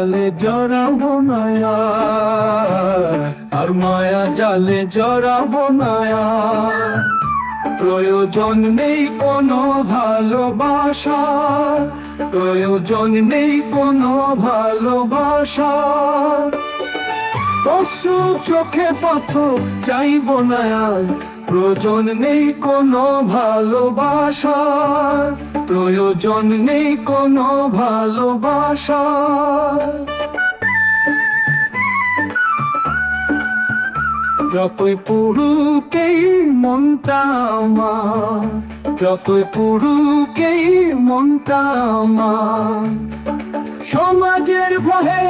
জালে জড়াবো না আর। মায়া জালে জড়াবো না প্রয়োজন নেই কোনো ভালোবাসা, প্রয়োজন নেই কোনো ভালোবাসা পশু চোখে পথ চাইব না প্রয়োজন নেই কোনো ভালোবাসা প্রয়োজন নেই কোনো ভালোবাসা। যতই পুরুকেই মনটা যতই পুরুকেই মনটা সমাজের ভয়ে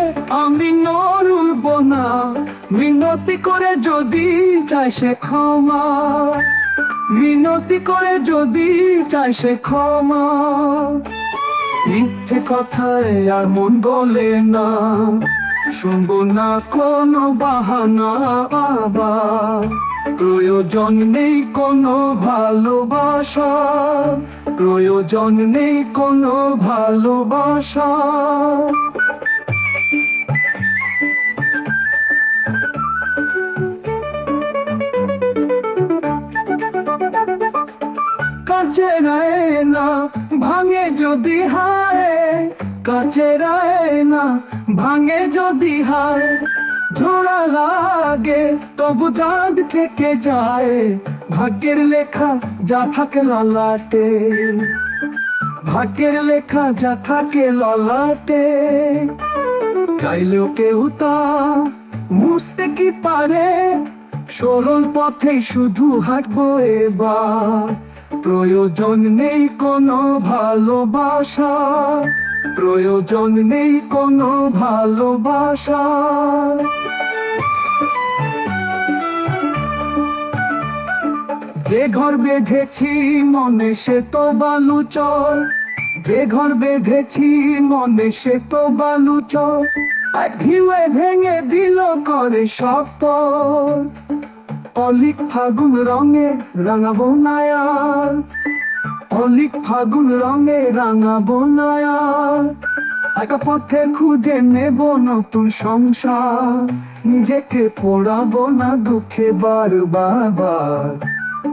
আমি নড়ব না, মিনতি করে যদি চাই সে ক্ষমা। মিনতি করে যদি চাই সে ক্ষমা। মিথ্যে কথায় আর মন বলে না। শুনব না কোনো বাহানা বাবা। প্রয়োজন নেই কোনো ভালোবাসা। প্রয়োজন নেই কোনো ভালোবাসা। কাছে রায় না, ভাঙে যদি হায়, কাছে রায় না, ভাঙে যদি হায়, ঝোড়া লাগে তবু দাঁত থেকে যায়, ভাগ্যের লেখা যা থাকে ললাটে। ভাগ্যের লেখা যা থাকে ললাটে। চাইলেও কেউ তা মুছতে কি পারে? সরল পথে শুধু হাঁটবো এবার। প্রয়োজন নেই কোনো ভালোবাসা। প্রয়োজন নেই কোনো ভালোবাসা। যে ঘর বেঁধেছি মনে সে তো বালুচর যে ঘর বেঁধেছি মনে সে তো বালুচর আর ভেঙে দিল করে সব অলিক ফাগুন রঙে রাঙাবো নায়ার। অলিক ফাগুন রঙে রাঙাবো নায়ার। একা পথে খুঁজে নেব নতুন সংসার। নিজেকে পড়াবো না দুঃখে বার বার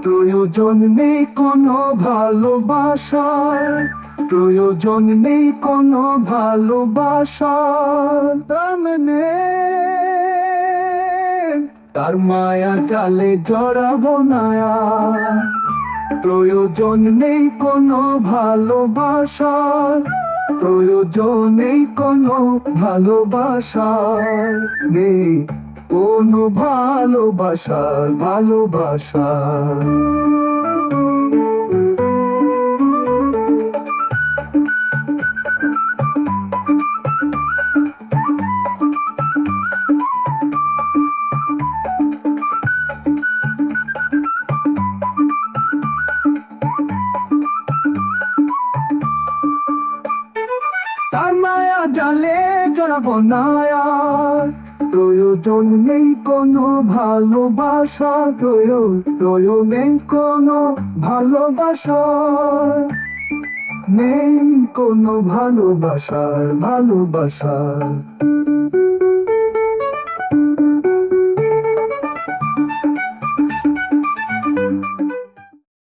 প্রয়োজন নেই কোনো ভালোবাসার। প্রয়োজন নেই কোনো ভালোবাসার। তার মায়া চালে জড়াবো না প্রয়োজন নেই কোনো ভালোবাসার প্রয়োজন নেই কোনো ভালোবাসার নেই কোনো ভালোবাসার ভালোবাসার জালে জড়াবো না। প্রয়োজন নেই কোনো ভালোবাসা নেই কোনো ভালোবাসা নেই কোনো ভালোবাসার ভালোবাসা